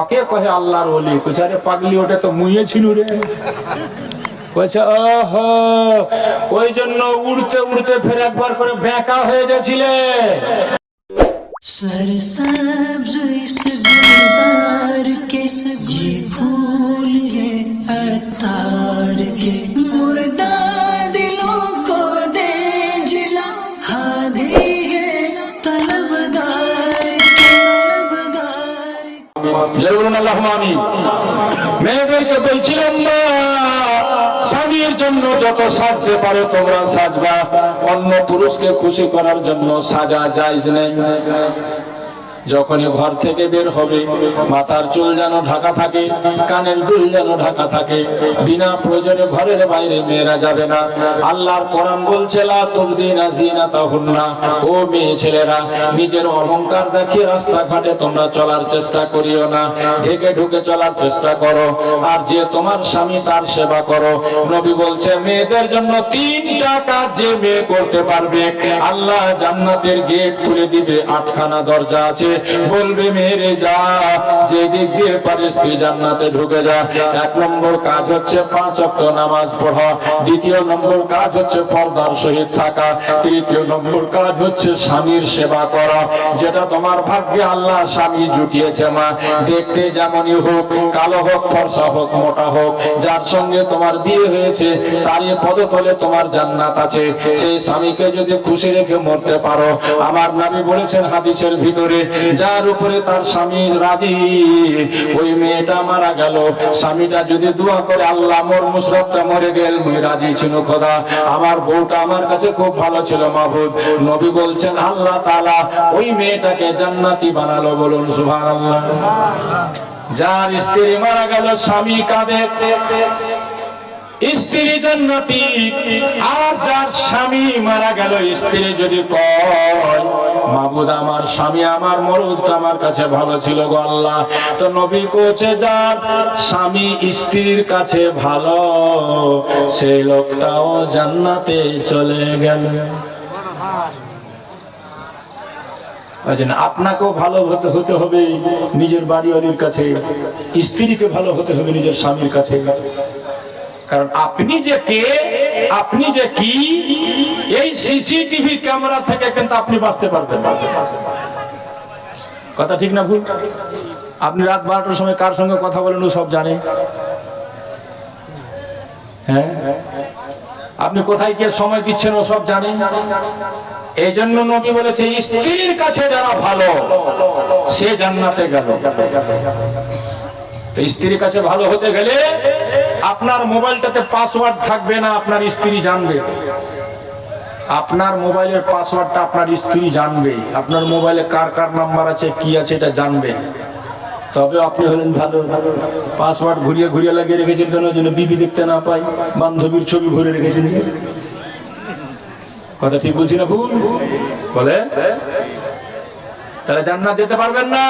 ওকে কহে আল্লাহর ওলি, কইছে, আরে পাগলি, ওটা তো মুইয়ে ছিল রে। কইছে, ওহ ওই জন্য উড়তে উড়তে ফের একবার করে বেঁকা হয়ে গেছিলে। সর সব জুইস গুলজার কে বলুন আল্লাহ আমি মেয়েদেরকে বলছিলাম না স্বামীর জন্য যত সাজতে পারো তোমরা সাজবা। অন্য পুরুষকে খুশি করার জন্য সাজা যায় নেই। যখনই ঘর থেকে বের হবে, মাথার চুল যেন ঢাকা থাকে, কানের দুল যেন ঢাকা থাকে, বিনা প্রয়োজনে ঘরের বাইরে মেয়েরা যাবে না। আল্লাহর কোরআন বলছে ও মেয়ে ছেলেরা, নিজের অহংকার দেখিয়ে রাস্তাঘাটে তোমরা চলার চেষ্টা করিও না। ঢেকে ঢুকে চলার চেষ্টা করো, আর যে তোমার স্বামী তার সেবা করো। নবী বলছে, মেয়েদের জন্য তিনটা কাজ যে মেয়ে করতে পারবে, আল্লাহ জান্নাতের গেট খুলে দিবে, আটখানা দরজা আছে বলবে, মেরে যা, যে দিক দিয়ে পারিস তুই জান্নাতে ঢুকে যা। এক নম্বর কাজ হচ্ছে পাঁচ অক্ট নামাজ পড়া। দ্বিতীয় নম্বর কাজ হচ্ছে পর্দার সহিত থাকা। তৃতীয় নম্বর কাজ হচ্ছে স্বামীর সেবা করা, যেটা তোমার ভাগ্যে আল্লাহ স্বামী জুটিয়েছে মা। দেখতে যেমনই হোক, কালো হোক, ফর্সা হোক, মোটা হোক, যার সঙ্গে তোমার বিয়ে হয়েছে, তারই পদতলে তোমার জান্নাত আছে। সেই স্বামীকে যদি খুশি রেখে মরতে পারো, আমার নবী বলেছেন হাদিসের ভিতরে যার উপরে তার স্বামী রাজি, ওই মেয়েটা মারা গেল। স্বামীটা যদি দোয়া করে, আল্লাহ, মোর মুসরতটা মরে গেল, মুই রাজি ছিল খোদা। আমার বউটা আমার কাছে খুব ভালো ছিল, মাহবুব। নবী বলছেন, আল্লাহ তাআলা ওই মেয়েটাকে জান্নাতি বানালো বলুন, সুবহানাল্লাহ। যার স্ত্রী মারা গেল, স্বামী কাঁদে। স্ত্রী জান্নাতি আর যার স্বামী মারা গেল, স্ত্রী যদি কয়, মাবুদ, আমার স্বামী আমার মরুদ আমার কাছে ভালো ছিল গো আল্লাহ। তো নবী কোচে যার স্বামী স্ত্রীর কাছে ভালো সেই লোকটাও জান্নাতে চলে গেল। জন্য আপনাকেও ভালো হতে হতে হবে নিজের বাড়িওয়ালির কাছে, স্ত্রীকে ভালো হতে হবে নিজের স্বামীর কাছে। কারণ আপনি যে কে, আপনি যে কি, এই সিসিটিভি ক্যামেরা থেকে কিন্তু আপনি বাঁচতে পারবেন কথা ঠিক না ভুল? আপনি রাত বারোটার সময় কার সঙ্গে কথা বলেন ও সব জানে। হ্যাঁ? আপনি কোথায় গিয়ে সময় দিচ্ছেন ও সব জানে। এই জন্য নবী বলেছে, স্ত্রীর কাছে যারা ভালো, সে জান্নাতে গেল। স্ত্রীর কাছে ভালো হতে গেলে আপনার মোবাইলটাতে পাসওয়ার্ড থাকবে না, আপনার স্ত্রী জানবে। আপনার মোবাইলের পাসওয়ার্ডটা আপনার স্ত্রী জানবে। আপনার মোবাইলে কার কার নাম্বার আছে, কি আছে, এটা জানবে। তবে আপনি হলেন ভালো। পাসওয়ার্ড ঘুরিয়ে ঘুরিয়ে লাগিয়ে রেখেছেন কেন? যেন বিবি দেখতে না পাই, বান্ধবীর ছবি ভরে রেখেছেন। কথা ঠিক বলছি না ভুল? বলে তাহলে জান্নাত যেতে পারবেন না।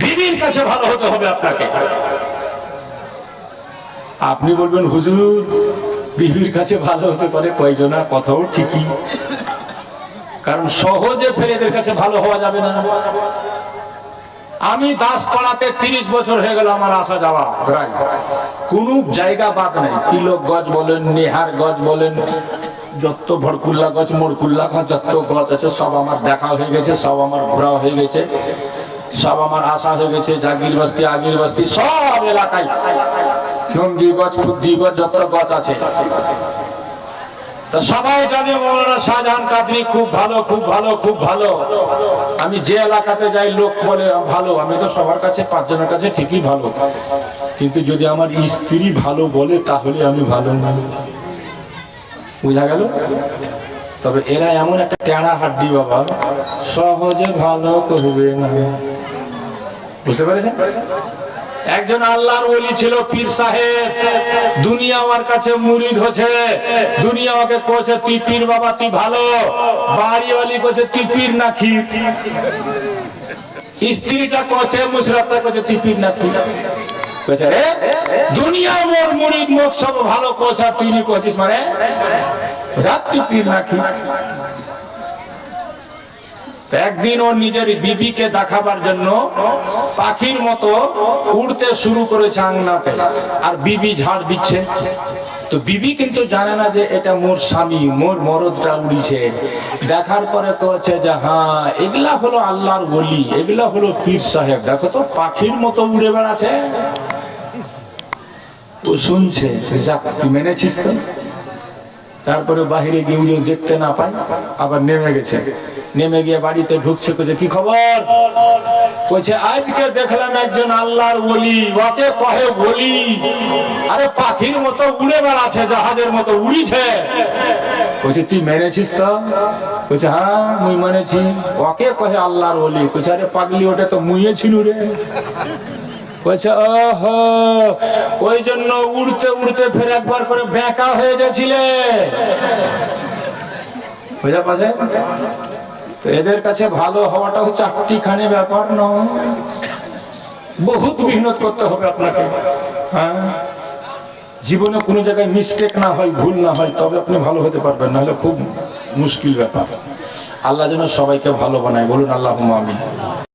বিবির কাছে ভালো হতে হবে আপনাকে। আপনি বলবেন হুজুর বিবির কাছে ভালো হতে পারে কয়জনা? কথাও ঠিকই। কারণ সহজে ফেরেদের কাছে ভালো হওয়া যাবে না। আমি দাস পাড়াতে তিরিশ বছর হয়ে গেল আমার আসা যাওয়া। প্রায় কোন জায়গা বাদ নাই। তিলক গজ বলেন নেহার গজ বলেন যত ভড়কুল্লা গছ মোড়কুল্লা গছ যত গছ আছে সব আমার দেখা হয়ে গেছে সব আমার ঘোরা হয়ে গেছে সব আমার আশা হয়ে গেছে জাগির বস্তি আগির বস্তি সব এলাকায়। চন্ডি গছ খুদ্দি গছ, যত গছ আছে। তা সবাই জানে মৌলানা শাহজাহান কাদরি খুব ভালো খুব ভালো খুব ভালো। আমি যে এলাকাতে যাই, লোক বলে, ভালো, আমি তো সবার কাছে, পাঁচজনের কাছে ঠিকই ভালো। কিন্তু যদি আমার স্ত্রী ভালো বলে, তাহলে আমি ভালো না। বুঝা গেল? তবে এরা এমন একটা টেড়া হাড্ডি, বাবা। সহজে ভালো করবে বুঝতে পেরেছেন? একজন আল্লাহর ওলি ছিল পীর সাহেব। দুনিয়া আমার কাছে মুরিদ হচ্ছে। দুনিয়া আমাকে কইছে, তুই পীর বাবা, তুই ভালো। বাড়িওয়ালি কইছে, তুই পীর না ক্ষীর স্ত্রীটা কছে মুশরাফটা কছে তুই পীর না ক্ষীর কইছে, রে দুনিয়া মোর মুরিদ মুখ সব ভালো কছে তুই নি কছিস মানে? রাত তুই পীর না তো একদিন ওর নিজের বিবিকে দেখাবার জন্য পাখির মতো উড়তে শুরু করেছে আংনাতে আর বিবি ঝাড় দিচ্ছে। তো বিবি কিন্তু জানে না যে এটা মোর স্বামী, মোর মরদটা উড়িছে। দেখার পরে কয়েছে যে হ্যাঁ এগুলা হলো আল্লাহর বলি এগুলা হলো পীর সাহেব। দেখো তো, পাখির মতো উড়ে বেড়াচ্ছে। ও শুনছে যাক, তুই মেনেছিস তো? তারপরে বাহিরে গিয়ে দেখতে না পায়, আবার নেমে গেছে। নেমে গিয়ে বাড়িতে ঢুকছে, কইছে, কি খবর? কইছে, আজকে দেখলাম একজন আল্লাহর বলি ওকে কহে বলি, আরে পাখির মতো উড়ে বেড়াচ্ছে, জাহাজের মতো উড়িছে। কইছে, তুই মেনেছিস তো? কইছে হ্যাঁ মুই মেনেছি ওকে কহে আল্লাহর বলি কইছে, আরে পাগলি, ওটা তো মুইয়ে ছিল রে। কইছে, ওহো, ওই জন্য উড়তে উড়তে ফের একবার করে বেঁকা হয়ে গেছিলে। বুঝা পাচ্ছে তো এদের কাছে ভালো হওয়াটা হচ্ছে আটটিখানে ব্যাপার নয়। বহুত মেহনত করতে হবে আপনাকে। হ্যাঁ? জীবনে কোনো জায়গায় মিস্টেক না হয়, ভুল না হয়, তবে আপনি ভালো হতে পারবেন, নাহলে খুব মুশকিল ব্যাপার। আল্লাহ যেন সবাইকে ভালো বানায়। বলুন আল্লাহ আমি